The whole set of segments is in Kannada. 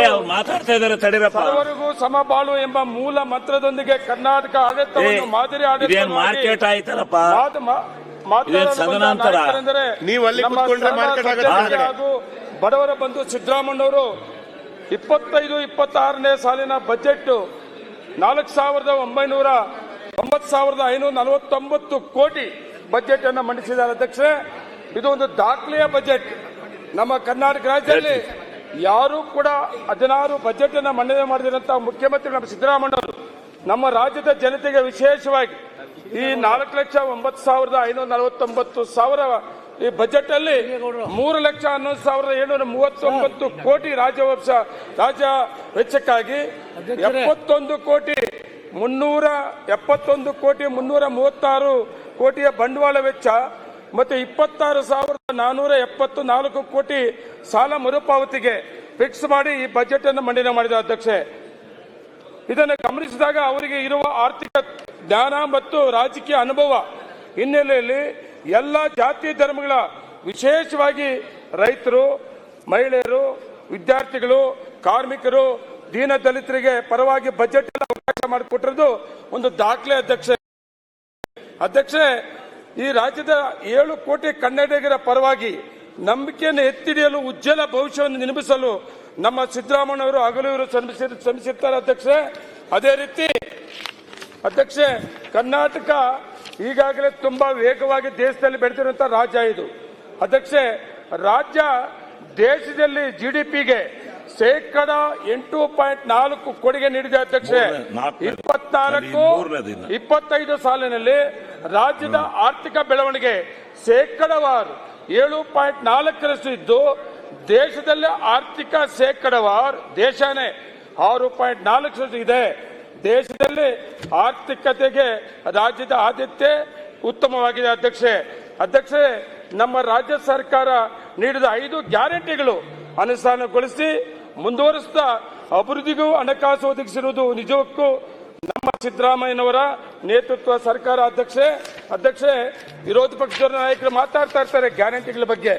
ಅವ್ರು ಮಾತಾಡ್ತಾ ಇದಾರೆ ತಡಿರಪ್ಪ. ಸರ್ವರಿಗೂ ಸಮಬಾಳು ಎಂಬ ಮೂಲ ಮಂತ್ರದೊಂದಿಗೆ ಕರ್ನಾಟಕ ಆಡಳಿತವನ್ನು ಮಾದರಿ ಇದೇನ್ ಮಾರ್ಕೆಟ್ ಆಯ್ತಲ್ಲಪ್ಪ? ಇದೇನ್ ಸದನಾಂತರ? ನೀವು ಅಲ್ಲಿ ಕೂತ್ಕೊಂಡ್ರೆ ಮಾರ್ಕೆಟ್ ಆಗತ್ತೆ ಹೊರಗಡೆ. ಹಾಗೂ ಬಡವರ ಬಂಧು ಸಿದ್ದರಾಮಣ್ಣವರು ಇಪ್ಪತ್ತೈದು ಇಪ್ಪತ್ತಾರನೇ ಸಾಲಿನ ಬಜೆಟ್ ನಾಲ್ಕು ಸಾವಿರದ ಒಂಬೈನೂರ ಒಂಬತ್ತು ಸಾವಿರದ ಐನೂರ ನಲವತ್ತೊಂಬತ್ತು ಕೋಟಿ ಬಜೆಟ್ ಅನ್ನು ಮಂಡಿಸಿದ್ದಾರೆ. ಅಧ್ಯಕ್ಷರೇ ಇದು ಒಂದು ದಾಖಲೆಯ ಬಜೆಟ್ ನಮ್ಮ ಕರ್ನಾಟಕ ರಾಜ್ಯದಲ್ಲಿ. ಯಾರು ಕೂಡ ಹದಿನಾರು ಬಜೆಟ್ ಅನ್ನು ಮಂಡನೆ ಮಾಡಿದಂತಹ ಮುಖ್ಯಮಂತ್ರಿ ನಮ್ಮ ಸಿದ್ದರಾಮಣ್ಣವರು ನಮ್ಮ ರಾಜ್ಯದ ಜನತೆಗೆ ವಿಶೇಷವಾಗಿ ಈ ನಾಲ್ಕು ಲಕ್ಷ ಒಂಬತ್ತು ಸಾವಿರದ ಐನೂರ ನಲವತ್ತೊಂಬತ್ತು ಸಾವಿರ ಈ ಬಜೆಟ್ ಅಲ್ಲಿ ಮೂರು ಲಕ್ಷ ಹನ್ನೊಂದು ಸಾವಿರದ ಏಳ್ನೂರ ಮೂವತ್ತೊಂಬತ್ತು ಕೋಟಿ ರಾಜವಂಶ ರಾಜ್ಯ ವೆಚ್ಚಕ್ಕಾಗಿ ಎಪ್ಪತ್ತೊಂದು ಕೋಟಿ ಮುನ್ನೂರ ಎಪ್ಪತ್ತೊಂದು ಕೋಟಿ ಮುನ್ನೂರ ಮೂವತ್ತಾರು ಕೋಟಿಯ ಬಂಡವಾಳ ವೆಚ್ಚ ಮತ್ತು ಇಪ್ಪತ್ತಾರು ಸಾವಿರದ ನಾನೂರ ಎಪ್ಪತ್ತು ನಾಲ್ಕು ಕೋಟಿ ಸಾಲ ಮರುಪಾವತಿಗೆ ಫಿಕ್ಸ್ ಮಾಡಿ ಈ ಬಜೆಟ್ ಅನ್ನು ಮಂಡನೆ ಮಾಡಿದ ಅಧ್ಯಕ್ಷೆ. ಇದನ್ನು ಗಮನಿಸಿದಾಗ ಅವರಿಗೆ ಇರುವ ಆರ್ಥಿಕ ಜ್ಞಾನ ಮತ್ತು ರಾಜಕೀಯ ಅನುಭವ ಹಿನ್ನೆಲೆಯಲ್ಲಿ ಎಲ್ಲ ಜಾತಿ ಧರ್ಮಗಳ ವಿಶೇಷವಾಗಿ ರೈತರು, ಮಹಿಳೆಯರು, ವಿದ್ಯಾರ್ಥಿಗಳು, ಕಾರ್ಮಿಕರು, ದೀನ ದಲಿತರಿಗೆ ಪರವಾಗಿ ಬಜೆಟ್ ಅವಕಾಶ ಮಾಡಿಕೊಟ್ಟಿರೋದು ಒಂದು ದಾಖಲೆ ಅಧ್ಯಕ್ಷೆ. ಅಧ್ಯಕ್ಷೆ ಈ ರಾಜ್ಯದ ಏಳು ಕೋಟಿ ಕನ್ನಡಿಗರ ಪರವಾಗಿ ನಂಬಿಕೆಯನ್ನು ಎತ್ತಿಡಿಯಲು ಉಜ್ವಲ ಭವಿಷ್ಯವನ್ನು ನಿರ್ಮಿಸಲು ನಮ್ಮ ಸಿದ್ದರಾಮಣ್ಣವರು ಹಗಲು ಇವರು ಶ್ರಮಿಸಿರ್ತಾರೆ ಅಧ್ಯಕ್ಷೆ ಅದೇ ರೀತಿ ಅಧ್ಯಕ್ಷೆ ಕರ್ನಾಟಕ ಈಗಾಗಲೇ ತುಂಬಾ ವೇಗವಾಗಿ ದೇಶದಲ್ಲಿ ಬೆಳೆದಿರುವಂತಹ ರಾಜ್ಯ ಇದು. ಅಧ್ಯಕ್ಷೆ ರಾಜ್ಯ ದೇಶದಲ್ಲಿ ಜಿ ಡಿ ಪಿಗೆ ಶೇಕಡ ಎಂಟು ಪಾಯಿಂಟ್ ನಾಲ್ಕು ಕೊಡುಗೆ ನೀಡಿದೆ ಅಧ್ಯಕ್ಷೆ ಇಪ್ಪತ್ನಾಲ್ಕು ಇಪ್ಪತ್ತೈದು ಸಾಲಿನಲ್ಲಿ ರಾಜ್ಯದ ಆರ್ಥಿಕ ಬೆಳವಣಿಗೆ ಶೇಕಡವಾರು ಏಳು ಪಾಯಿಂಟ್ ನಾಲ್ಕರಷ್ಟು ಇದ್ದು, ದೇಶದಲ್ಲಿ ಆರ್ಥಿಕ ಶೇಕಡವಾರು, ದೇಶನೇ ಆರು ಪಾಯಿಂಟ್ ನಾಲ್ಕರಷ್ಟು ಇದೆ. ದೇಶದಲ್ಲಿ ಆರ್ಥಿಕತೆಗೆ ರಾಜ್ಯದ ಆದ್ಯತೆ ಉತ್ತಮವಾಗಿದೆ. ಅಧ್ಯಕ್ಷೆ ಅಧ್ಯಕ್ಷೆ, ನಮ್ಮ ರಾಜ್ಯ ಸರ್ಕಾರ ನೀಡಿದ ಐದು ಗ್ಯಾರಂಟಿಗಳು ಅನುಷ್ಠಾನಗೊಳಿಸಿ ಮುಂದುವರಿಸಿದ ಅಭಿವೃದ್ಧಿಗೂ ಹಣಕಾಸು ಒದಗಿಸಿರುವುದು ನಿಜಕ್ಕೂ ನಮ್ಮ ಸಿದ್ದರಾಮಯ್ಯನವರ ನೇತೃತ್ವ ಸರ್ಕಾರ ಅಧ್ಯಕ್ಷೆ ಅಧ್ಯಕ್ಷೆ ವಿರೋಧ ಪಕ್ಷದ ನಾಯಕರು ಮಾತಾಡ್ತಾ ಇರ್ತಾರೆ ಗ್ಯಾರಂಟಿಗಳ ಬಗ್ಗೆ.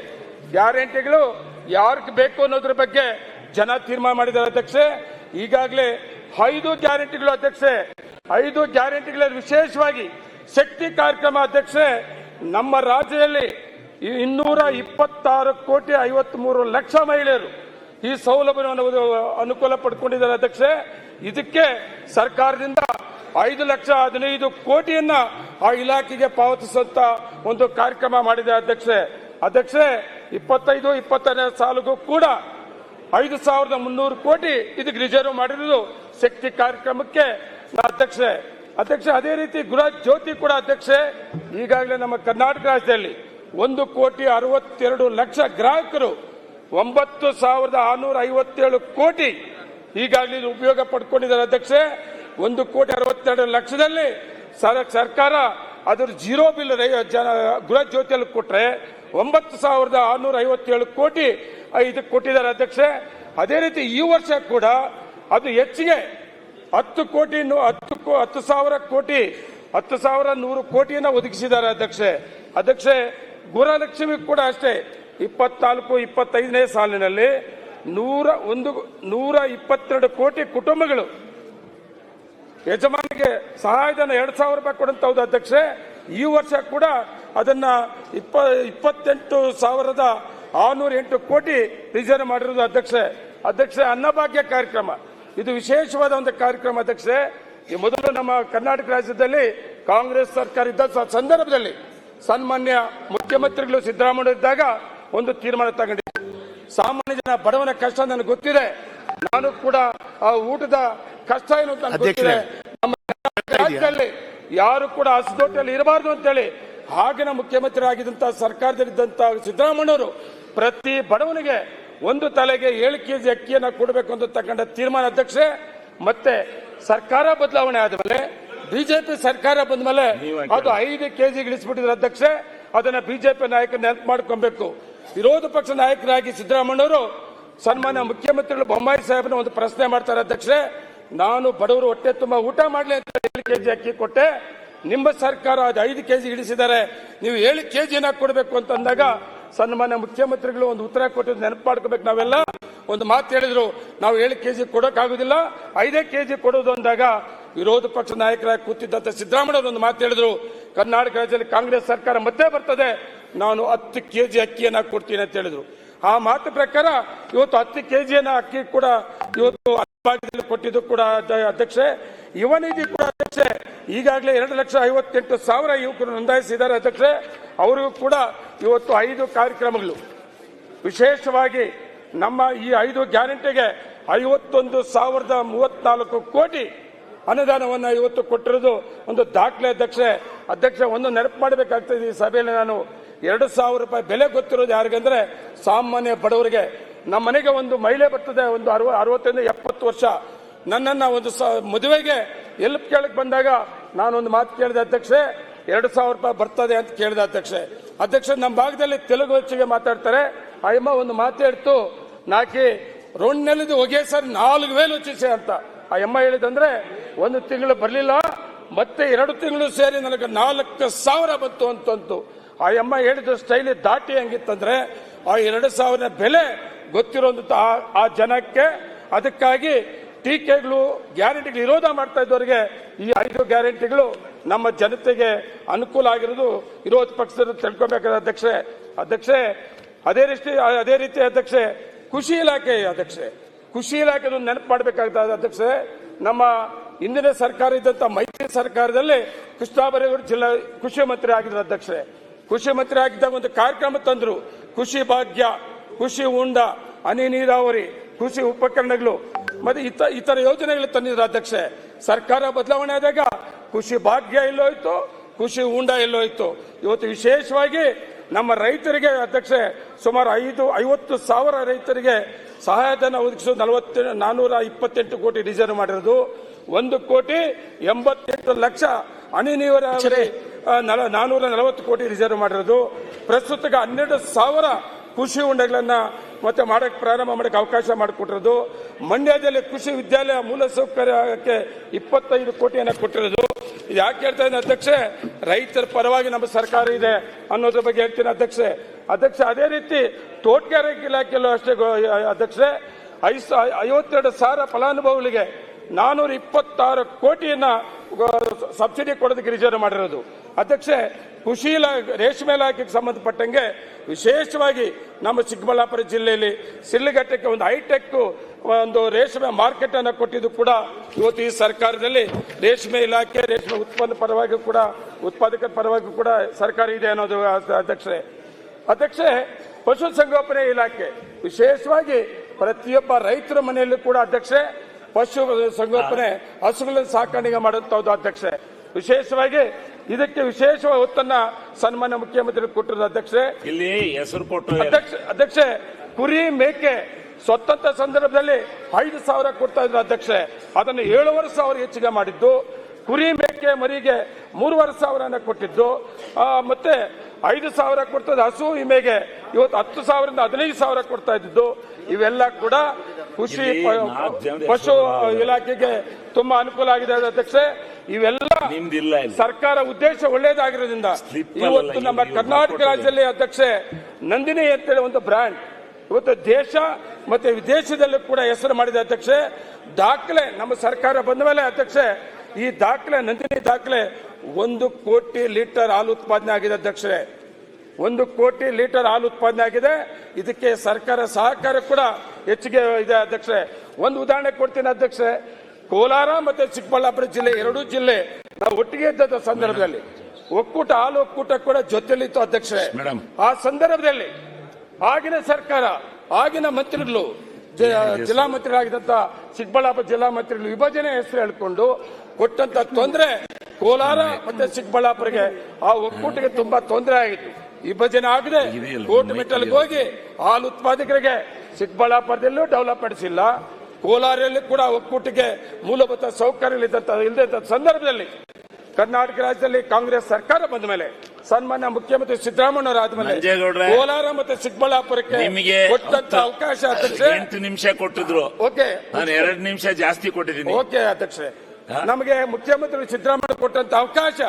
ಗ್ಯಾರಂಟಿಗಳು ಯಾರಿಗೆ ಬೇಕು ಅನ್ನೋದ್ರ ಬಗ್ಗೆ ಜನ ತೀರ್ಮಾನ ಮಾಡಿದ್ದಾರೆ ಅಧ್ಯಕ್ಷೆ. ಈಗಾಗಲೇ ಐದು ಗ್ಯಾರಂಟಿಗಳು ಅಧ್ಯಕ್ಷೆ. ಐದು ಗ್ಯಾರಂಟಿಗಳಲ್ಲಿ ವಿಶೇಷವಾಗಿ ಶಕ್ತಿ ಕಾರ್ಯಕ್ರಮ ಅಧ್ಯಕ್ಷೆ, ನಮ್ಮ ರಾಜ್ಯದಲ್ಲಿ ಇನ್ನೂರ ಇಪ್ಪತ್ತಾರು ಕೋಟಿ ಐವತ್ಮೂರು ಲಕ್ಷ ಮಹಿಳೆಯರು ಈ ಸೌಲಭ್ಯವನ್ನು ಅನುಕೂಲ ಪಡ್ಕೊಂಡಿದ್ದಾರೆ ಅಧ್ಯಕ್ಷೆ. ಇದಕ್ಕೆ ಸರ್ಕಾರದಿಂದ ಐದು ಲಕ್ಷ ಹದಿನೈದು ಕೋಟಿಯನ್ನ ಆ ಇಲಾಖೆಗೆ ಪಾವತಿಸುವಂತ ಒಂದು ಕಾರ್ಯಕ್ರಮ ಮಾಡಿದೆ ಅಧ್ಯಕ್ಷೆ ಅಧ್ಯಕ್ಷೆ ಇಪ್ಪತ್ತೈದು, ಇಪ್ಪತ್ತನೇ ಸಾಲಿಗೂ ಕೂಡ ಐದು ಸಾವಿರದ ಮುನ್ನೂರು ಕೋಟಿ ಇದಕ್ಕೆ ರಿಸರ್ವ್ ಮಾಡಿರುವುದು ಶಕ್ತಿ ಕಾರ್ಯಕ್ರಮಕ್ಕೆ ಅಧ್ಯಕ್ಷೆ ಅಧ್ಯಕ್ಷೆ, ಅದೇ ರೀತಿ ಗೃಹ ಜ್ಯೋತಿ ಕೂಡ ಅಧ್ಯಕ್ಷೆ ಈಗಾಗಲೇ ನಮ್ಮ ಕರ್ನಾಟಕ ರಾಜ್ಯದಲ್ಲಿ ಒಂದು ಕೋಟಿ ಅರವತ್ತೆರಡು ಲಕ್ಷ ಗ್ರಾಹಕರು ಒಂಬತ್ತು ಸಾವಿರದ ಆರುನೂರ ಐವತ್ತೇಳು ಕೋಟಿ ಈಗಾಗಲೇ ಉಪಯೋಗ ಪಡ್ಕೊಂಡಿದ್ದಾರೆ ಅಧ್ಯಕ್ಷೆ ಒಂದು ಕೋಟಿ ಅರವತ್ತೆರಡು ಲಕ್ಷದಲ್ಲಿ ಸರ- ಸರ್ಕಾರ ಅದರ ಜೀರೋ ಬಿಲ್ ಗೃಹ ಜ್ಯೋತಿಯಲ್ಲಿ ಕೊಟ್ರೆ ಒಂಬತ್ತು ಸಾವಿರದ ಆರುನೂರ ಐವತ್ತೇಳು ಕೋಟಿ ಇದಕ್ಕೆ ಕೊಟ್ಟಿದ್ದಾರೆ ಅಧ್ಯಕ್ಷೆ ಅದೇ ರೀತಿ ಈ ವರ್ಷ ಕೂಡ ಅದು ಹೆಚ್ಚಿಗೆ. ಹತ್ತು ಕೋಟಿ ಹತ್ತು ಹತ್ತು ಸಾವಿರ ಕೋಟಿ, ಹತ್ತು ಸಾವಿರ ನೂರು ಕೋಟಿಯನ್ನ ಒದಗಿಸಿದ್ದಾರೆ ಅಧ್ಯಕ್ಷೆ ಅಧ್ಯಕ್ಷೆ ಗೃಹಲಕ್ಷ್ಮಿ ಕೂಡ ಅಷ್ಟೇ. ಇಪ್ಪತ್ನಾಲ್ಕು, ಇಪ್ಪತ್ತೈದನೇ ಸಾಲಿನಲ್ಲಿ ನೂರ ಒಂದು, ನೂರ ಇಪ್ಪತ್ತೆರಡು ಕೋಟಿ ಕುಟುಂಬಗಳು. ಯಜಮಾನಿಗೆ ಸಹಾಯಧನ ಎರಡು ಸಾವಿರ ರೂಪಾಯಿ ಕೊಡುವಂತಹದ್ದು ಅಧ್ಯಕ್ಷೆ ಈ ವರ್ಷ ಕೂಡ ಅದನ್ನ ಇಪ್ಪ, ಇಪ್ಪತ್ತೆಂಟು ಸಾವಿರದ ಆರ್ನೂರ ಎಂಟು ಕೋಟಿ ರಿಸರ್ವ್ ಮಾಡಿರೋದು ಅಧ್ಯಕ್ಷೆ ಅಧ್ಯಕ್ಷೆ ಅನ್ನಭಾಗ್ಯ ಕಾರ್ಯಕ್ರಮ. ಇದು ವಿಶೇಷವಾದ ಒಂದು ಕಾರ್ಯಕ್ರಮ ಅಧ್ಯಕ್ಷೆ ಈ ಮೊದಲು ನಮ್ಮ ಕರ್ನಾಟಕ ರಾಜ್ಯದಲ್ಲಿ ಕಾಂಗ್ರೆಸ್ ಸರ್ಕಾರ ಇದ್ದ ಸಂದರ್ಭದಲ್ಲಿ ಸನ್ಮಾನ್ಯ ಮುಖ್ಯಮಂತ್ರಿಗಳು ಸಿದ್ದರಾಮಯ್ಯ ಇದ್ದಾಗ ಒಂದು ತೀರ್ಮಾನ ತಗೊಂಡಿದೆ ಸಾಮಾನ್ಯ ಜನ ಬಡವನ ಕಷ್ಟ ನನಗೆ ಗೊತ್ತಿದೆ. ನಾನು ಕೂಡ ಆ ಊಟದ ಕಷ್ಟ ಏನು ಅಂತ ಗೊತ್ತಿದೆ. ನಮ್ಮ ರಾಜ್ಯದಲ್ಲಿ ಯಾರು ಕೂಡ ಹಸಿದೊಟ್ಟಲ್ಲಿ ಇರಬಾರ್ದು ಅಂತೇಳಿ ಆಗಿನ ಮುಖ್ಯಮಂತ್ರಿ ಆಗಿದ್ದಂತಹ ಸರ್ಕಾರದಲ್ಲಿದ್ದಂತಹ ಸಿದ್ದರಾಮಣ್ಣವರು ಪ್ರತಿ ಬಡವನಿಗೆ ಒಂದು ತಲೆಗೆ ಏಳು ಕೆಜಿ ಅಕ್ಕಿಯನ್ನು ಕೊಡಬೇಕು ಅಂತ ತಗೊಂಡ ತೀರ್ಮಾನ ಅಧ್ಯಕ್ಷೆ ಮತ್ತೆ ಸರ್ಕಾರ ಬದಲಾವಣೆ ಆದ್ಮೇಲೆ ಬಿಜೆಪಿ ಸರ್ಕಾರ ಬಂದ ಮೇಲೆ ಅದು ಐದು ಕೆಜಿ ಇಳಿಸ್ಬಿಟ್ಟಿದ್ರು ಅಧ್ಯಕ್ಷೆ ಅದನ್ನ ಬಿಜೆಪಿ ನಾಯಕರು ನೆನಪು ಮಾಡ್ಕೊಬೇಕು. ವಿರೋಧ ಪಕ್ಷ ನಾಯಕರಾಗಿ ಸಿದ್ದರಾಮಣ್ಣವರು ಸನ್ಮಾನ್ಯ ಮುಖ್ಯಮಂತ್ರಿಗಳು ಬೊಮ್ಮಾಯಿ ಸಾಹೇಬನ ಒಂದು ಪ್ರಶ್ನೆ ಮಾಡ್ತಾರೆ ಅಧ್ಯಕ್ಷರೆ. ನಾನು ಬಡವರು ಹೊಟ್ಟೆ ತುಂಬಾ ಊಟ ಮಾಡಲಿ ಅಂತ ಏಳು ಕೆಜಿ ಅಕ್ಕಿ ಕೊಟ್ಟೆ. ನಿಮ್ಮ ಸರ್ಕಾರ ಅದು ಐದು ಕೆಜಿ ಇಳಿಸಿದ್ದಾರೆ. ನೀವು ಏಳು ಕೆಜಿನ ಕೊಡಬೇಕು ಅಂತ ಅಂದಾಗ ಸನ್ಮಾನ್ಯ ಮುಖ್ಯಮಂತ್ರಿಗಳು ಒಂದು ಉತ್ತರ ಕೊಟ್ಟಿದ್ದು ನೆನಪು ಮಾಡ್ಕೋಬೇಕು ನಾವೆಲ್ಲ. ಒಂದು ಮಾತು ಹೇಳಿದ್ರು, ನಾವು ಏಳು ಕೆಜಿ ಕೊಡೋಕ್ಕಾಗುದಿಲ್ಲ. ಐದೇ ಕೆಜಿ ಕೊಡೋದು ಅಂದಾಗ ವಿರೋಧ ಪಕ್ಷ ನಾಯಕರಾಗಿ ಕೂತಿದ್ದಂತ ಸಿದ್ದರಾಮಯ್ಯ ಒಂದು ಮಾತು ಹೇಳಿದ್ರು. ಕರ್ನಾಟಕ ರಾಜ್ಯದಲ್ಲಿ ಕಾಂಗ್ರೆಸ್ ಸರ್ಕಾರ ಮತ್ತೆ ಬರ್ತದೆ. ನಾನು ಹತ್ತು ಕೆ ಜಿ ಅಕ್ಕಿಯನ್ನ ಕೊಡ್ತೀನಿ ಅಂತ ಹೇಳಿದ್ರು. ಆ ಮಾತು ಪ್ರಕಾರ ಇವತ್ತು ಹತ್ತು ಕೆ ಜಿಯನ್ನು ಅಕ್ಕಿ ಕೂಡ ಇವತ್ತು ಭಾಗದಲ್ಲಿ ಕೊಟ್ಟಿದ್ದು ಕೂಡ ಅಧ್ಯಕ್ಷೆ ಯುವನಿಧಿ ಕೂಡ ಅಧ್ಯಕ್ಷೆ ಈಗಾಗಲೇ ಎರಡು ಲಕ್ಷ ಐವತ್ತೆಂಟು ಸಾವಿರ ಯುವಕರು ನೋಂದಾಯಿಸಿದ್ದಾರೆ ಅಧ್ಯಕ್ಷೆ ಅವರಿಗೂ ಕೂಡ ಇವತ್ತು ಐದು ಕಾರ್ಯಕ್ರಮಗಳು. ವಿಶೇಷವಾಗಿ ನಮ್ಮ ಈ ಐದು ಗ್ಯಾರಂಟಿಗೆ ಐವತ್ತೊಂದು ಸಾವಿರದ ಮೂವತ್ನಾಲ್ಕು ಕೋಟಿ ಅನುದಾನವನ್ನು ಇವತ್ತು ಕೊಟ್ಟಿರೋದು ಒಂದು ದಾಖಲೆ ಅಧ್ಯಕ್ಷೆ ಅಧ್ಯಕ್ಷ ಒಂದು ನೆನಪು ಮಾಡಬೇಕಾಗ್ತದೆ ಈ ಸಭೆಯಲ್ಲಿ ನಾನು. ಎರಡು ಸಾವಿರ ರೂಪಾಯಿ ಬೆಲೆ ಗೊತ್ತಿರೋದು ಯಾರಿಗಂದ್ರೆ ಸಾಮಾನ್ಯ ಬಡವರಿಗೆ. ನಮ್ಮ ಮನೆಗೆ ಒಂದು ಮಹಿಳೆ ಬರ್ತದೆ, ಒಂದು ಅರವ ಅರವತ್ತರಿಂದ ಎಪ್ಪತ್ತು ವರ್ಷ. ನನ್ನನ್ನ ಒಂದು ಸ, ಮದುವೆಗೆ ಎಲ್ಲಿ ಕೇಳಕ್ ಬಂದಾಗ ನಾನೊಂದು ಮಾತು ಕೇಳಿದೆ ಅಧ್ಯಕ್ಷೆ ಎರಡು ಸಾವಿರ ರೂಪಾಯಿ ಬರ್ತದೆ ಅಂತ ಕೇಳಿದೆ ಅಧ್ಯಕ್ಷೆ ಅಧ್ಯಕ್ಷ ನಮ್ಮ ಭಾಗದಲ್ಲಿ ತೆಲುಗು ಹೆಚ್ಚಿಗೆ ಮಾತಾಡ್ತಾರೆ. ಅಯ್ಯಮ್ಮ, ಒಂದು ಮಾತು ಹೇಳ್ತು. ನಾಕಿ ರೊಣ್ಣೆಲಿದು ಹೊಗೆ ಸರ್, ನಾಲ್ಕು ವೇಲು ಹೆಚ್ಚಿಸಿ ಅಂತ. ಆ ಅಮ್ಮ ಹೇಳಿದಂದ್ರೆ, ಒಂದು ತಿಂಗಳು ಬರಲಿಲ್ಲ, ಮತ್ತೆ ಎರಡು ತಿಂಗಳು ಸೇರಿ ನನಗೆ ನಾಲ್ಕು ಸಾವಿರ ಬಂತು ಅಂತಂತು. ಆ ಅಮ್ಮ ಹೇಳಿದ ಸ್ಟೈಲ್ ದಾಟಿ ಹೆಂಗಿತ್ತಂದ್ರೆ ಆ ಎರಡು ಸಾವಿರ ಬೆಲೆ ಗೊತ್ತಿರೋಂಥ ಆ- ಜನಕ್ಕೆ ಅದಕ್ಕಾಗಿ ಟೀಕೆಗಳು, ಗ್ಯಾರಂಟಿಗಳು ವಿರೋಧ ಮಾಡ್ತಾ ಇದ್ದವರಿಗೆ ಈ ಐದು ಗ್ಯಾರಂಟಿಗಳು ನಮ್ಮ ಜನತೆಗೆ ಅನುಕೂಲ ಆಗಿರೋದು. ವಿರೋಧ ಪಕ್ಷದ ತಿಳ್ಕೊಬೇಕಾದ ಅಧ್ಯಕ್ಷೆ ಅಧ್ಯಕ್ಷೆ, ಅದೇ ರೀತಿ ಅದೇ ರೀತಿ ಅಧ್ಯಕ್ಷೆ, ಕೃಷಿ ಇಲಾಖೆ ಅಧ್ಯಕ್ಷೆ, ಕೃಷಿ ಇಲಾಖೆ ನೆನಪು ಮಾಡಬೇಕಾಗ್ತದೆ ಅಧ್ಯಕ್ಷೆ. ನಮ್ಮ ಹಿಂದಿನ ಸರ್ಕಾರ ಇದ್ದಂತ ಮೈತ್ರಿ ಸರ್ಕಾರದಲ್ಲಿ ಕೃಷ್ಣ ಬರೇಗೌಡ ಜಿಲ್ಲಾ ಕೃಷಿ ಮಂತ್ರಿ ಆಗಿದ್ರು ಅಧ್ಯಕ್ಷೆ. ಕೃಷಿ ಮಂತ್ರಿ ಆಗಿದ್ದಾಗ ಒಂದು ಕಾರ್ಯಕ್ರಮ ತಂದರು. ಕೃಷಿ ಭಾಗ್ಯ ಕೃಷಿ ಉಂಡ, ಹನಿ ನೀರಾವರಿ ಕೃಷಿ ಉಪಕರಣಗಳು. ಮತ್ತೆ ಇತ, ಇತರ ಯೋಜನೆಗಳು ತಂದಿದ್ರು ಅಧ್ಯಕ್ಷೆ. ಸರ್ಕಾರ ಬದಲಾವಣೆ ಆದಾಗ ಕೃಷಿ ಭಾಗ್ಯ ಎಲ್ಲೋಯ್ತು ಕೃಷಿ ಉಂಡ ಎಲ್ಲೋಯ್ತು ಇವತ್ತು ವಿಶೇಷವಾಗಿ ನಮ್ಮ ರೈತರಿಗೆ ಅಧ್ಯಕ್ಷೆ, ಸುಮಾರು ಐದು, ಐವತ್ತು ಸಾವಿರ ರೈತರಿಗೆ ಸಹಾಯಧನ ಒದಗಿಸೋದು ನಲವತ್ತು ನಾನ್ನೂರ ಇಪ್ಪತ್ತೆಂಟು ಕೋಟಿ ರಿಸರ್ವ್ ಮಾಡಿರೋದು. ಒಂದು ಕೋಟಿ ಎಂಬತ್ತೆಂಟು ಲಕ್ಷ ಹನಿ ನೀರಾವರಿ ನಾನೂರ ನಲವತ್ತು ಕೋಟಿ ರಿಸರ್ವ್ ಮಾಡಿರೋದು. ಪ್ರಸ್ತುತಕ್ಕೆ ಹನ್ನೆರಡು ಸಾವಿರ ಕೃಷಿ ಹೊಂಡಗಳನ್ನು ಮತ್ತೆ ಮಾಡಕ್, ಪ್ರಾರಂಭ ಮಾಡೋಕ್ಕೆ ಅವಕಾಶ ಮಾಡಿಕೊಟ್ಟಿರೋದು. ಮಂಡ್ಯದಲ್ಲಿ ಕೃಷಿ ವಿದ್ಯಾಲಯ ಮೂಲಸೌಕರ್ಯಕ್ಕೆ ಇಪ್ಪತ್ತೈದು ಕೋಟಿಯನ್ನ ಕೊಟ್ಟಿರೋದು. ಇದು ಯಾಕೆ ಹೇಳ್ತಾ ಇದ್ದೀನಿ ಅಧ್ಯಕ್ಷೆ ರೈತರ ಪರವಾಗಿ ನಮ್ಮ ಸರ್ಕಾರ ಇದೆ ಅನ್ನೋದ್ರ ಬಗ್ಗೆ ಹೇಳ್ತೀನಿ ಅಧ್ಯಕ್ಷೆ ಅಧ್ಯಕ್ಷ ಅದೇ ರೀತಿ ತೋಟಗಾರಿಕೆ ಇಲಾಖೆಯಲ್ಲೂ ಅಷ್ಟೇ ಅಧ್ಯಕ್ಷೆ ಐಸ್ ಐವತ್ತೆರಡು ಸಾವಿರ ಫಲಾನುಭವಿಗಳಿಗೆ ನಾನೂರ ಇಪ್ಪತ್ತಾರು ಕೋಟಿಯನ್ನ ಸಬ್ಸಿಡಿ ಕೊಡೋದಕ್ಕೆ ರಿಸರ್ವ್ ಮಾಡಿರೋದು. ಅಧ್ಯಕ್ಷೆ ಕೃಷಿ ಇಲಾಖೆ ರೇಷ್ಮೆ ಇಲಾಖೆಗೆ ಸಂಬಂಧಪಟ್ಟಂಗೆ ವಿಶೇಷವಾಗಿ ನಮ್ಮ ಚಿಕ್ಕಬಳ್ಳಾಪುರ ಜಿಲ್ಲೆಯಲ್ಲಿ ಸಿಲ್ലുಘಟ್ಟಕ್ಕೆ ಒಂದು ಹೈಟೆಕ್ ಒಂದು ರೇಷ್ಮೆ ಮಾರ್ಕೆಟ್ ಅನ್ನು ಕೊಟ್ಟಿದ್ದು ಕೂಡ ಇವತ್ತು ಈ ಸರ್ಕಾರದಲ್ಲಿ ರೇಷ್ಮೆ ಇಲಾಖೆ, ರೇಷ್ಮೆ ಉತ್ಪನ್ನ ಪರವಾಗಿ ಕೂಡ, ಉತ್ಪಾದಕರ ಪರವಾಗಿ ಕೂಡ ಸರ್ಕಾರ ಇದೆ ಅನ್ನೋದು ಅಧ್ಯಕ್ಷೆ ಅಧ್ಯಕ್ಷೆ ಪಶುಸಂಗೋಪನೆ ಇಲಾಖೆ ವಿಶೇಷವಾಗಿ ಪ್ರತಿಯೊಬ್ಬ ರೈತರ ಮನೆಯಲ್ಲೂ ಕೂಡ ಅಧ್ಯಕ್ಷೆ ಪಶು ಸಂಗೋಪನೆ ಹಸುಗಳನ್ನು ಸಾಕಾಣಿಕೆ ಮಾಡುವಂಥದ್ದು ಅಧ್ಯಕ್ಷೆ. ವಿಶೇಷವಾಗಿ ಇದಕ್ಕೆ ವಿಶೇಷ ಒತ್ತನ್ನ ಸನ್ಮಾನ್ಯ ಮುಖ್ಯಮಂತ್ರಿ ಕೊಟ್ಟಿರೋದು ಅಧ್ಯಕ್ಷೆ. ಇಲ್ಲಿ ಹೆಸರು ಕೊಟ್ಟು ಅಧ್ಯಕ್ಷ ಅಧ್ಯಕ್ಷೆ ಕುರಿ ಮೇಕೆ ಸ್ವತಂತ್ರ ಸಂದರ್ಭದಲ್ಲಿ ಐದು ಸಾವಿರ ಕೊಡ್ತಾ ಇದ್ರು ಅಧ್ಯಕ್ಷೆ. ಅದನ್ನು ಏಳುವರೆ ಸಾವಿರ ಹೆಚ್ಚಿಗೆ ಮಾಡಿದ್ದು. ಕುರಿ ಮೇಕೆ ಮರಿಗೆ ಮೂರುವರೆ ಸಾವಿರನ ಕೊಟ್ಟಿದ್ದು. ಮತ್ತೆ ಐದು ಸಾವಿರ ಕೊಡ್ತದೆ ಹಸು ವಿಮೆಗೆ ಇವತ್ತು ಹತ್ತು ಸಾವಿರದಿಂದ ಹದಿನೈದು ಸಾವಿರ ಕೊಡ್ತಾ ಇದ್ದು ಇವೆಲ್ಲ ಕೂಡ ಕೃಷಿ ಪಶು ಇಲಾಖೆಗೆ ತುಂಬಾ ಅನುಕೂಲ ಆಗಿದೆ ಅಧ್ಯಕ್ಷೆ ಇವೆಲ್ಲ ಸರ್ಕಾರ ಉದ್ದೇಶ ಒಳ್ಳೇದಾಗಿರೋದ್ರಿಂದ ಇವತ್ತು ನಮ್ಮ ಕರ್ನಾಟಕ ರಾಜ್ಯದಲ್ಲಿ ಅಧ್ಯಕ್ಷೆ ನಂದಿನಿ ಅಂತೇಳಿ ಒಂದು ಬ್ರ್ಯಾಂಡ್. ಇವತ್ತು ದೇಶ ಮತ್ತೆ ವಿದೇಶದಲ್ಲೂ ಕೂಡ ಹೆಸರು ಮಾಡಿದೆ ಅಧ್ಯಕ್ಷೆ ದಾಖಲೆ ನಮ್ಮ ಸರ್ಕಾರ ಬಂದ ಮೇಲೆ ಅಧ್ಯಕ್ಷೆ ಈ ದಾಖಲೆ ನಂದಿನಿ ದಾಖಲೆ ಒಂದು ಕೋಟಿ ಲೀಟರ್ ಹಾಲು ಉತ್ಪಾದನೆ ಆಗಿದೆ ಅಧ್ಯಕ್ಷರೇ. ಒಂದು ಕೋಟಿ ಲೀಟರ್ ಹಾಲು ಉತ್ಪಾದನೆ ಆಗಿದೆ. ಇದಕ್ಕೆ ಸರ್ಕಾರ ಸಹಕಾರ ಕೂಡ ಹೆಚ್ಚಿಗೆ ಇದೆ ಅಧ್ಯಕ್ಷೆ ಒಂದು ಉದಾಹರಣೆ ಕೊಡ್ತೀನಿ ಅಧ್ಯಕ್ಷೆ ಕೋಲಾರ ಮತ್ತೆ ಚಿಕ್ಕಬಳ್ಳಾಪುರ ಜಿಲ್ಲೆ ಎರಡೂ ಜಿಲ್ಲೆ ನಾವು ಒಟ್ಟಿಗೆ ಇದ್ದ ಸಂದರ್ಭದಲ್ಲಿ. ಒಕ್ಕೂಟ ಹಾಲು ಒಕ್ಕೂಟ ಕೂಡ ಜೊತೆಲಿತ್ತು ಅಧ್ಯಕ್ಷರೇ. ಮೇಡಮ್. ಆ ಸಂದರ್ಭದಲ್ಲಿ ಆಗಿನ ಸರ್ಕಾರ ಆಗಿನ ಮಂತ್ರಿಗಳು ಜಿಲ್ಲಾ ಮಂತ್ರಿಗಳಾಗಿದ್ದಂತ ಚಿಕ್ಕಬಳ್ಳಾಪುರ ಜಿಲ್ಲಾ ಮಂತ್ರಿಗಳು ವಿಭಜನೆ ಹೆಸರು ಹೇಳಿಕೊಂಡು ಕೊಟ್ಟಂತ ತೊಂದರೆ ಕೋಲಾರ ಮತ್ತೆ ಚಿಕ್ಕಬಳ್ಳಾಪುರಗೆ ಆ ಒಕ್ಕೂಟಕ್ಕೆ ತುಂಬಾ ತೊಂದರೆ ಆಗಿತ್ತು. ವಿಭಜನೆ ಆಗದೆ. ಕೋಟ್ ಮೆಟ್ಟಲ್ಗೆ ಹೋಗಿ ಹಾಲು ಉತ್ಪಾದಕರಿಗೆ ಚಿಕ್ಕಬಳ್ಳಾಪುರದಲ್ಲೂ ಡೆವಲಪ್ ಪಡಿಸಿಲ್ಲ ಕೋಲಾರಲ್ಲಿ ಕೂಡ ಒಕ್ಕೂಟಕ್ಕೆ ಮೂಲಭೂತ ಸೌಕರ್ಯ ಇಲ್ಲದಂತ ಸಂದರ್ಭದಲ್ಲಿ ಕರ್ನಾಟಕ ರಾಜ್ಯದಲ್ಲಿ ಕಾಂಗ್ರೆಸ್ ಸರ್ಕಾರ ಬಂದ ಮೇಲೆ ಸನ್ಮಾನ್ಯ ಮುಖ್ಯಮಂತ್ರಿ ಸಿದ್ದರಾಮಯ್ಯ ಆದ್ಮೇಲೆ ಕೋಲಾರ ಮತ್ತೆ ಚಿಕ್ಕಬಳ್ಳಾಪುರಕ್ಕೆ ನಿಮಗೆ ಕೊಟ್ಟಂತ ಅವಕಾಶ ಅಧ್ಯಕ್ಷ ಎಂಟು ನಿಮಿಷ ಕೊಟ್ಟಿದ್ರು. ಓಕೆ. ನಾನು ಎರಡು ನಿಮಿಷ ಜಾಸ್ತಿ ಕೊಟ್ಟಿದ್ದೀನಿ. ಓಕೆ ಅಧ್ಯಕ್ಷೆ ನಮಗೆ ಮುಖ್ಯಮಂತ್ರಿ ಸಿದ್ದರಾಮಯ್ಯ ಕೊಟ್ಟಂತ ಅವಕಾಶ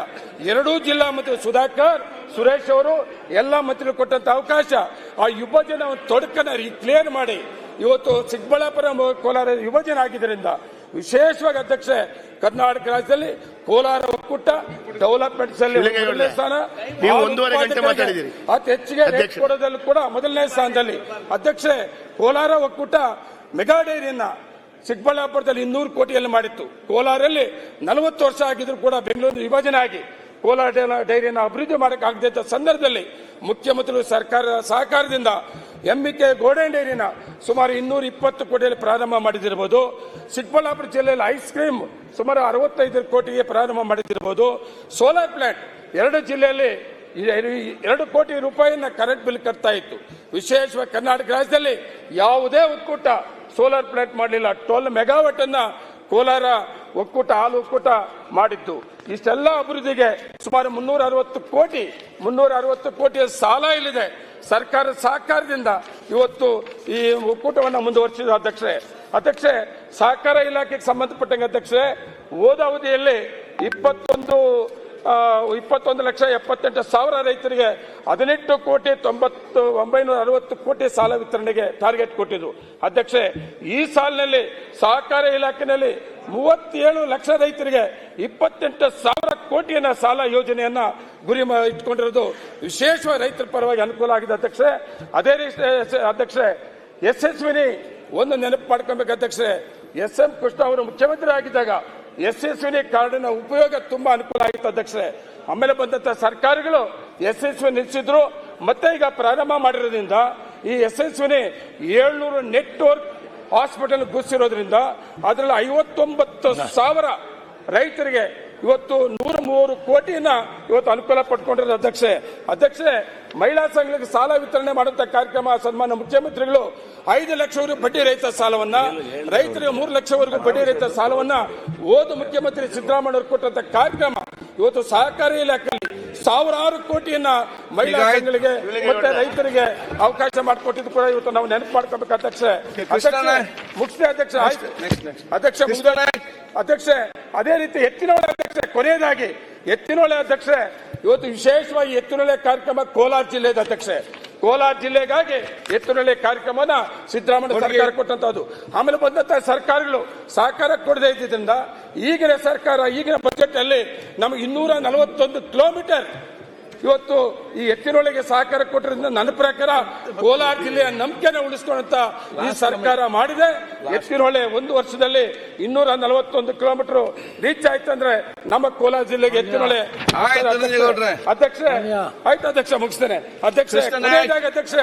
ಎರಡೂ ಜಿಲ್ಲಾ ಮಂತ್ರಿ ಸುಧಾಕರ್ ಸುರೇಶ್ ಅವರು ಎಲ್ಲ ಮಂತ್ರಿಗಳು ಕೊಟ್ಟಂತ ಅವಕಾಶ ಆ ಯುವಜನ ತೊಡಕನ್ನ ಕ್ಲಿಯರ್ ಮಾಡಿ ಇವತ್ತು ಚಿಕ್ಕಬಳ್ಳಾಪುರ ಕೋಲಾರ ಯುವಜನ ಆಗಿದ್ದರಿಂದ ವಿಶೇಷವಾಗಿ ಅಧ್ಯಕ್ಷ ಕರ್ನಾಟಕ ರಾಜ್ಯದಲ್ಲಿ ಕೋಲಾರ ಒಕ್ಕೂಟ ಡೆವಲಪ್ಮೆಂಟ್ ಮೊದಲನೇ ಸ್ಥಾನ. ಅತಿ ಹೆಚ್ಚಿಗೆ ರೇಟ್. ಕೂಡ ಮೊದಲನೇ ಸ್ಥಾನದಲ್ಲಿ ಅಧ್ಯಕ್ಷೆ ಕೋಲಾರ ಒಕ್ಕೂಟ ಮೆಗಾ ಡೈರಿಯನ್ನ ಚಿಕ್ಕಬಳ್ಳಾಪುರದಲ್ಲಿ ಇನ್ನೂರು ಕೋಟಿಯಲ್ಲಿ ಮಾಡಿತ್ತು. ಕೋಲಾರಲ್ಲಿ ನಲವತ್ತು ವರ್ಷ ಆಗಿದ್ರು ಕೂಡ ಬೆಂಗಳೂರು ವಿಭಜನೆ ಆಗಿ. ಕೋಲಾರ ಡೈರಿಯನ್ನು ಅಭಿವೃದ್ಧಿ ಮಾಡಕ್ಕಾಗದ ಸಂದರ್ಭದಲ್ಲಿ ಮುಖ್ಯಮಂತ್ರಿಗಳು ಸರ್ಕಾರ ಸಹಕಾರದಿಂದ ಎಂಬಿಕೆ ಗೋಲ್ಡನ್ ಡೈರಿನ ಸುಮಾರು ಇನ್ನೂರ ಇಪ್ಪತ್ತು ಕೋಟಿಯಲ್ಲಿ ಪ್ರಾರಂಭ ಮಾಡಿದಿರಬಹುದು. ಚಿಕ್ಕಬಳ್ಳಾಪುರ ಜಿಲ್ಲೆಯಲ್ಲಿ ಐಸ್ ಕ್ರೀಮ್ ಸುಮಾರು ಅರವತ್ತೈದು ಕೋಟಿಗೆ ಪ್ರಾರಂಭ ಮಾಡಿದಿರಬಹುದು. ಸೋಲಾರ್ ಪ್ಲಾಂಟ್ ಎರಡು ಜಿಲ್ಲೆಯಲ್ಲಿ ಎರಡು ಕೋಟಿ ರೂಪಾಯಿನ ಕರೆಂಟ್ ಬಿಲ್ ಕಟ್ತಾ ಇತ್ತು. ವಿಶೇಷವಾಗಿ ಕರ್ನಾಟಕ ರಾಜ್ಯದಲ್ಲಿ ಯಾವುದೇ ಒಕ್ಕೂಟ ಸೋಲಾರ್ ಪ್ಲಾಂಟ್ ಮಾಡಲಿಲ್ಲ. ಟ್ವೆಲ್ ಮೆಗಾವಟ್ ಅನ್ನ ಕೋಲಾರ ಒಕ್ಕೂಟ, ಹಾಲು ಒಕ್ಕೂಟ ಮಾಡಿದ್ದು. ಇಷ್ಟೆಲ್ಲ ಅಭಿವೃದ್ಧಿಗೆ ಸುಮಾರು ಮುನ್ನೂರ ಅರವತ್ತು ಕೋಟಿ ಮುನ್ನೂರ ಅರವತ್ತು ಕೋಟಿಯ ಸಾಲ ಇಲ್ಲಿದೆ. ಸರ್ಕಾರ ಸಹಕಾರದಿಂದ ಇವತ್ತು ಈ ಒಕ್ಕೂಟವನ್ನು ಮುಂದುವರಿಸಿದ ಅಧ್ಯಕ್ಷರೇ. ಅಧ್ಯಕ್ಷೆ ಸಹಕಾರ ಇಲಾಖೆಗೆ ಸಂಬಂಧಪಟ್ಟಂಗೆ ಅಧ್ಯಕ್ಷರೇ, ಹೋದ ಅವಧಿಯಲ್ಲಿ ಇಪ್ಪತ್ತೊಂದು ಇಪ್ಪತ್ತೊಂದು ಲಕ್ಷ ಎಪ್ಪತ್ತೆಂಟು ಸಾವಿರ ರೈತರಿಗೆ ಹದಿನೆಂಟು ಕೋಟಿ ತೊಂಬತ್ತು, ಒಂಬೈನೂರ ಅರವತ್ತು ಕೋಟಿ ಸಾಲ ವಿತರಣೆಗೆ ಟಾರ್ಗೆಟ್ ಕೊಟ್ಟಿದ್ರು. ಅಧ್ಯಕ್ಷೆ ಈ ಸಾಲಿನಲ್ಲಿ ಸಹಕಾರ ಇಲಾಖೆಯಲ್ಲಿ ಮೂವತ್ತೇಳು ಲಕ್ಷ ರೈತರಿಗೆ ಇಪ್ಪತ್ತೆಂಟು ಸಾವಿರ ಕೋಟಿಯನ್ನ ಸಾಲ ಯೋಜನೆಯನ್ನ ಗುರಿ ಇಟ್ಕೊಂಡಿರೋದು ವಿಶೇಷವಾಗಿ ರೈತರ ಪರವಾಗಿ ಅನುಕೂಲ ಆಗಿದೆ ಅಧ್ಯಕ್ಷೆ ಅದೇ ರೀತಿ ಅಧ್ಯಕ್ಷೆ ಯಶಸ್ವಿನಿ ಒಂದು ನೆನಪು ಮಾಡ್ಕೊಬೇಕು ಅಧ್ಯಕ್ಷೆ ಎಸ್ ಎಂ ಕೃಷ್ಣ ಅವರು ಮುಖ್ಯಮಂತ್ರಿ ಆಗಿದ್ದಾಗ ಯಶಸ್ವಿನಿ ಕಾರ್ಡಿನ ಉಪಯೋಗ ತುಂಬಾ ಅನುಕೂಲ ಆಯಿತು ಅಧ್ಯಕ್ಷರೇ. ಆಮೇಲೆ ಬಂದಂತ ಸರ್ಕಾರಗಳು ವಿ ನಿಲ್ಲಿಸಿದ್ರು ಮತ್ತೆ ಈಗ ಪ್ರಾರಂಭ ಮಾಡಿರೋದ್ರಿಂದ ಈ ಎಸ್ ಎಸ್ವಿನಿ ಏಳ್ನೂರು ನೆಟ್ವರ್ಕ್ ಹಾಸ್ಪಿಟಲ್ ಗುಸಿರೋದ್ರಿಂದ ಅದರಲ್ಲಿ ಐವತ್ತೊಂಬತ್ತು ಸಾವಿರ ರೈತರಿಗೆ ಇವತ್ತು ನೂರ ಮೂರು ಕೋಟಿನ ಇವತ್ತು ಅನುಕೂಲ ಪಡ್ಕೊಂಡಿರೋದು ಅಧ್ಯಕ್ಷೆ. ಅಧ್ಯಕ್ಷೆ ಮಹಿಳಾ ಸಂಘಗಳಿಗೆ ಸಾಲ ವಿತರಣೆ ಮಾಡುವಂತ ಕಾರ್ಯಕ್ರಮ ಸನ್ಮಾನ ಮುಖ್ಯಮಂತ್ರಿಗಳು ಐದು ಲಕ್ಷವರೆಗೂ ಬಡ್ಡಿ ರಹಿತ ಸಾಲವನ್ನ ರೈತರಿಗೆ ಮೂರು ಲಕ್ಷವರೆಗೂ ಬಡ್ಡಿ ರಹಿತ ಸಾಲವನ್ನ ಓದು ಮುಖ್ಯಮಂತ್ರಿ ಸಿದ್ದರಾಮಯ್ಯ ಅವರು ಕೊಟ್ಟಂತ ಕಾರ್ಯಕ್ರಮ ಇವತ್ತು ಸಹಕಾರಿ ಇಲಾಖೆಯಲ್ಲಿ ಸಾವಿರಾರು ಕೋಟಿಯನ್ನ ಮಹಿಳಾ ಸಂಘಗಳಿಗೆ ಮತ್ತೆ ರೈತರಿಗೆ ಅವಕಾಶ ಮಾಡಿಕೊಟ್ಟಿದ್ದು ಕೂಡ ಇವತ್ತು ನಾವು ನೆನಪು ಮಾಡ್ಕೋಬೇಕು ಅಧ್ಯಕ್ಷ. ಮುಖ್ಯ ಅಧ್ಯಕ್ಷ ಅಧ್ಯಕ್ಷ ಅಧ್ಯಕ್ಷೆ ಅದೇ ರೀತಿ ಎತ್ತಿನೊಳೆ ಅಧ್ಯಕ್ಷೆ ಕೊನೆಯದಾಗಿ ಎತ್ತಿನೊಳೆ ಅಧ್ಯಕ್ಷೆ ಇವತ್ತು ವಿಶೇಷವಾಗಿ ಎತ್ತಿನೊಳೆ ಕಾರ್ಯಕ್ರಮ ಕೋಲಾರ ಜಿಲ್ಲೆದ ಅಧ್ಯಕ್ಷೆ. ಕೋಲಾರ ಜಿಲ್ಲೆಗಾಗಿ ಎತ್ತಿನೊಳೆ ಕಾರ್ಯಕ್ರಮನ ಸಿದ್ದರಾಮಯ್ಯ ಸರ್ಕಾರ ಕೊಟ್ಟಂತದ್ದು ಆಮೇಲೆ ಬಂದಂತ ಸರ್ಕಾರಗಳು ಸಹಕಾರ ಕೊಡದೇ ಇದ್ದಿದ್ದರಿಂದ ಈಗಿನ ಸರ್ಕಾರ ಈಗಿನ ಬಜೆಟ್ ಅಲ್ಲಿ ನಮಗೆ ಇನ್ನೂರ ನಲವತ್ತೊಂದು ಕಿಲೋಮೀಟರ್ ಇವತ್ತು ಈ ಎತ್ತಿನೊಳಗೆ ಸಹಕಾರ ಕೊಟ್ಟರಿಂದ ನನ್ನ ಪ್ರಕಾರ ಕೋಲಾರ ಜಿಲ್ಲೆಯ ನಂಬಿಕೆನ ಉಳಿಸ್ಕೊಂಡಂತ ಈ ಸರ್ಕಾರ ಮಾಡಿದೆ. ಎತ್ತಿನೊಳೆ ಒಂದು ವರ್ಷದಲ್ಲಿ ಇನ್ನೂರ ನಲವತ್ತೊಂದು ಕಿಲೋಮೀಟರ್ ರೀಚ್ ಆಯ್ತು ಅಂದ್ರೆ ನಮ್ಮ ಕೋಲಾರ ಜಿಲ್ಲೆಗೆ ಎತ್ತಿನೊಳೆ. ಅಧ್ಯಕ್ಷ ಆಯ್ತು ಅಧ್ಯಕ್ಷ ಮುಗಿಸ್ತೇನೆ. ಅಧ್ಯಕ್ಷ ಅಧ್ಯಕ್ಷ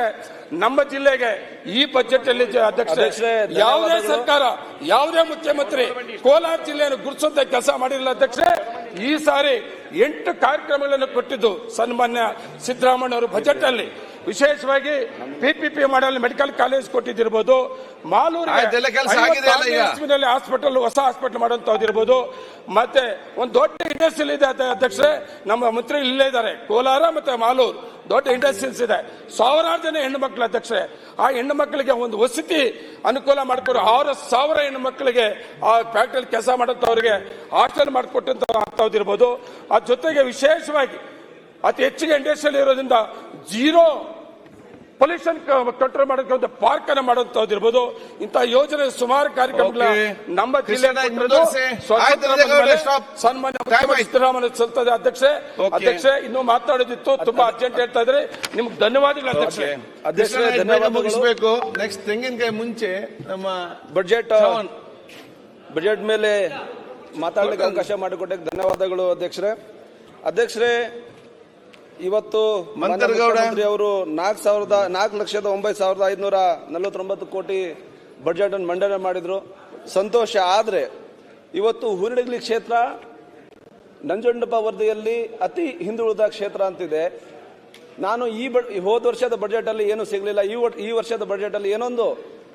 ನಮ್ಮ ಜಿಲ್ಲೆಗೆ ಈ ಬಜೆಟ್ ಅಲ್ಲಿ ಜ- ಅಧ್ಯಕ್ಷ ಅಧ್ಯಕ್ಷರೇ, ಯಾವುದೇ ಸರ್ಕಾರ ಯಾವುದೇ ಮುಖ್ಯಮಂತ್ರಿ ಕೋಲಾರ ಜಿಲ್ಲೆಯನ್ನು ಗುರುತಿಸುವಂತ ಕೆಲಸ ಮಾಡಿರಲಿಲ್ಲ ಅಧ್ಯಕ್ಷ ಈ ಸಾರಿ ಎಂಟು ಕಾರ್ಯಕ್ರಮಗಳನ್ನು ಕೊಟ್ಟಿದ್ದು ಸನ್ಮಾನ್ಯ ಸಿದ್ದರಾಮಯ್ಯ ಅವರು ಬಜೆಟ್ ಅಲ್ಲಿ. ವಿಶೇಷವಾಗಿ ಪಿಪಿಪಿ ಮಾಡಲ್ ಮೆಡಿಕಲ್ ಕಾಲೇಜ್ ಕೊಟ್ಟಿದ್ದಿರ್ಬೋದು ಮಾಲೂರಿನಲ್ಲಿ ಹಾಸ್ಪಿಟಲ್ ಹೊಸ ಹಾಸ್ಪಿಟಲ್ ಮಾಡುವಂತವ್ದಿರ್ಬೋದು ಮತ್ತೆ ಒಂದು ದೊಡ್ಡ ಇಂಡಸ್ಟ್ರಿಯಲ್ ಇದೆ ಅಧ್ಯಕ್ಷರೆ ನಮ್ಮ ಮಂತ್ರಿ ಇಲ್ಲೇ ಇದ್ದಾರೆ ಕೋಲಾರ ಮತ್ತೆ ಮಾಲೂರು. ದೊಡ್ಡ ಇಂಡಸ್ಟ್ರೀಸ್ ಇದೆ. ಸಾವಿರಾರು ಜನ ಹೆಣ್ಣು ಮಕ್ಕಳು ಅಧ್ಯಕ್ಷರೇ ಆ ಹೆಣ್ಣು ಮಕ್ಕಳಿಗೆ ಒಂದು ವಸತಿ ಅನುಕೂಲ ಮಾಡಿಕೊಡು. ಆರು ಸಾವಿರ ಹೆಣ್ಣು ಮಕ್ಕಳಿಗೆ ಆ ಫ್ಯಾಕ್ಟ್ರಿಯಲ್ಲಿ ಕೆಲಸ ಮಾಡೋಂಥವ್ರಿಗೆ ಹಾಸ್ಟೆಲ್ ಮಾಡಿಕೊಟ್ಟಂತ ಅಂಥವ್ದಿರ್ಬೋದು ಅದ್ರ ಜೊತೆಗೆ ವಿಶೇಷವಾಗಿ ಅತಿ ಹೆಚ್ಚಿಗೆ ಇಂಡಸ್ಟ್ರಿಯಲ್ ಇರೋದ್ರಿಂದ ಜೀರೋ ಪೊಲ್ಯೂಷನ್ ಕಂಟ್ರೋಲ್ ಮಾಡೋಕೆ ಒಂದು ಪಾರ್ಕ್ ಅನ್ನ ಮಾಡುವಂತವ್ದಿರ್ಬೋದು ಇಂಥ ಯೋಜನೆ ಸುಮಾರು ಕಾರ್ಯಕ್ರಮಗಳ ನಮ್ಮ ಜಿಲ್ಲೆ. ಸನ್ಮಾನ್ಯ ಸಿದ್ದರಾಮಯ್ಯ ಸಲ್ತದೆ ಅಧ್ಯಕ್ಷೆ. ಅಧ್ಯಕ್ಷೆ ಇನ್ನೂ ಮಾತಾಡೋದಿತ್ತು. ತುಂಬಾ ಅರ್ಜೆಂಟ್ ಹೇಳ್ತಾ ಇದ್ರೆ ನಿಮ್ಗೆ ಧನ್ಯವಾದಗಳು ಅಧ್ಯಕ್ಷೆ. ಅಧ್ಯಕ್ಷ ಧನ್ಯವಾದ ಮುಗಿಸ್ಬೇಕು. ನೆಕ್ಸ್ಟ್ ತೆಂಗಿನಕಾಯಿ ಮುಂಚೆ ನಮ್ಮ ಬಜೆಟ್. ಬಜೆಟ್ ಮೇಲೆ ಮಾತಾಡಲಿಕ್ಕೆ ಅವಕಾಶ ಮಾಡಿಕೊಟ್ಟಕ್ಕೆ ಧನ್ಯವಾದಗಳು ಅಧ್ಯಕ್ಷರೇ. ಅಧ್ಯಕ್ಷರೇ ಇವತ್ತು ಮಂತ್ರಗೌಡ. ಮುಖ್ಯಮಂತ್ರಿ ಅವರು ನಾಲ್ಕು ಸಾವಿರದ ನಾಲ್ಕು ಲಕ್ಷದ ಒಂಬತ್ತು ಸಾವಿರದ ಐದುನೂರ ನಲವತ್ತೊಂಬತ್ತು ಕೋಟಿ ಬಜೆಟ್ ಅನ್ನು ಮಂಡನೆ ಮಾಡಿದ್ರು. ಸಂತೋಷ ಆದರೆ ಇವತ್ತು ಹುರಿಡಗಲಿ ಕ್ಷೇತ್ರ ನಂಜುಂಡಪ್ಪ ವರದಿಯಲ್ಲಿ ಅತಿ ಹಿಂದುಳಿದ ಕ್ಷೇತ್ರ ಅಂತಿದೆ. ನಾನು ಈ ಬ ಹೋದ ವರ್ಷದ ಬಜೆಟ್ ಅಲ್ಲಿ ಏನು ಸಿಗಲಿಲ್ಲ. ಈ ಈ ವರ್ಷದ ಬಜೆಟ್ ಅಲ್ಲಿ ಏನೊಂದು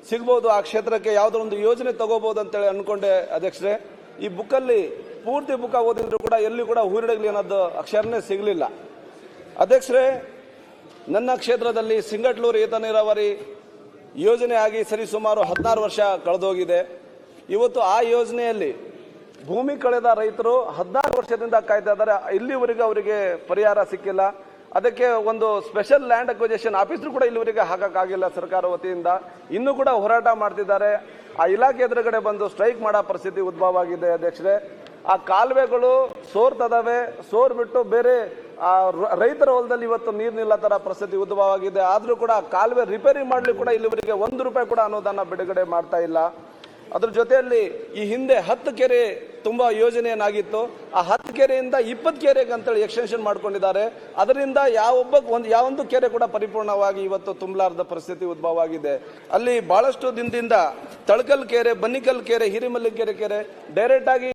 ಸಿಗ್ಬೋದು. ಆ ಕ್ಷೇತ್ರಕ್ಕೆ ಯಾವುದೋ ಒಂದು ಯೋಜನೆ ತಗೋಬಹುದು ಅಂತೇಳಿ ಅನ್ಕೊಂಡೆ ಅಧ್ಯಕ್ಷರೇ. ಈ ಬುಕ್ಕಲ್ಲಿ ಪೂರ್ತಿ ಬುಕ್ ಓದಿದ್ರು ಕೂಡ ಎಲ್ಲಿ ಕೂಡ ಹೂರಿಡಗಲಿ ಅನ್ನೋದು ಅಕ್ಷರನೇ ಸಿಗಲಿಲ್ಲ. ಅಧ್ಯಕ್ಷರೇ, ನನ್ನ ಕ್ಷೇತ್ರದಲ್ಲಿ ಸಿಂಗಟ್ಲೂರು ಏತ ನೀರಾವರಿ ಯೋಜನೆ ಆಗಿ ಸರಿ ಸುಮಾರು ಹದಿನಾರು ವರ್ಷ ಕಳೆದೋಗಿದೆ. ಇವತ್ತು ಆ ಯೋಜನೆಯಲ್ಲಿ ಭೂಮಿ ಕಳೆದ ರೈತರು ಹದಿನಾರು ವರ್ಷದಿಂದ ಕಾಯ್ತಾ ಇದ್ದಾರೆ. ಇಲ್ಲಿವರೆಗೆ ಅವರಿಗೆ ಪರಿಹಾರ ಸಿಕ್ಕಿಲ್ಲ. ಅದಕ್ಕೆ ಒಂದು ಸ್ಪೆಷಲ್ ಲ್ಯಾಂಡ್ ಅಕ್ವಿಜೇಷನ್ ಆಫೀಸರು ಕೂಡ ಇಲ್ಲಿವರೆಗೆ ಹಾಕೋಕ್ಕಾಗಿಲ್ಲ ಸರ್ಕಾರ ವತಿಯಿಂದ. ಇನ್ನೂ ಕೂಡ ಹೋರಾಟ ಮಾಡ್ತಿದ್ದಾರೆ. ಆ ಇಲಾಖೆ ಎದುರುಗಡೆ ಬಂದು ಸ್ಟ್ರೈಕ್ ಮಾಡೋ ಪರಿಸ್ಥಿತಿ ಉದ್ಭವ ಆಗಿದೆ ಅಧ್ಯಕ್ಷರೇ. ಆ ಕಾಲುವೆಗಳು ಸೋರ್ತದವೆ. ಸೋರ್ ಬಿಟ್ಟು ಬೇರೆ ರೈತರ ಹೊಲದಲ್ಲಿ ಇವತ್ತು ನೀರು ನಿಲ್ಲ ತರ ಪರಿಸ್ಥಿತಿ ಉದ್ಭವವಾಗಿದೆ. ಆದರೂ ಕೂಡ ಆ ಕಾಲುವೆ ರಿಪೇರಿ ಮಾಡಲಿಕ್ಕೆ ಕೂಡ ಇಲ್ಲಿವರೆಗೆ ಒಂದು ರೂಪಾಯಿ ಕೂಡ ಅನುದಾನ ಬಿಡುಗಡೆ ಮಾಡ್ತಾ ಇಲ್ಲ. ಅದ್ರ ಜೊತೆಯಲ್ಲಿ ಈ ಹಿಂದೆ ಹತ್ತು ಕೆರೆ ತುಂಬಾ ಯೋಜನೆಯನ್ನಾಗಿತ್ತು. ಆ ಹತ್ತು ಕೆರೆಯಿಂದ ಇಪ್ಪತ್ತು ಕೆರೆಗೆ ಅಂತೇಳಿ ಎಕ್ಸ್ಟೆನ್ಷನ್ ಮಾಡ್ಕೊಂಡಿದ್ದಾರೆ. ಅದರಿಂದ ಯಾವೊಬ್ಬ ಒಂದು ಯಾವೊಂದು ಕೆರೆ ಕೂಡ ಪರಿಪೂರ್ಣವಾಗಿ ಇವತ್ತು ತುಂಬಲಾರದ ಪರಿಸ್ಥಿತಿ ಉದ್ಭವ ಆಗಿದೆ ಅಲ್ಲಿ ಬಹಳಷ್ಟು ದಿನದಿಂದ ತಳಕಲ್ ಕೆರೆ, ಬನ್ನಿಕಲ್ ಕೆರೆ, ಹಿರಿಮಲ್ಲಿ ಕೆರೆ ಕೆರೆ ಡೈರೆಕ್ಟ್ ಆಗಿ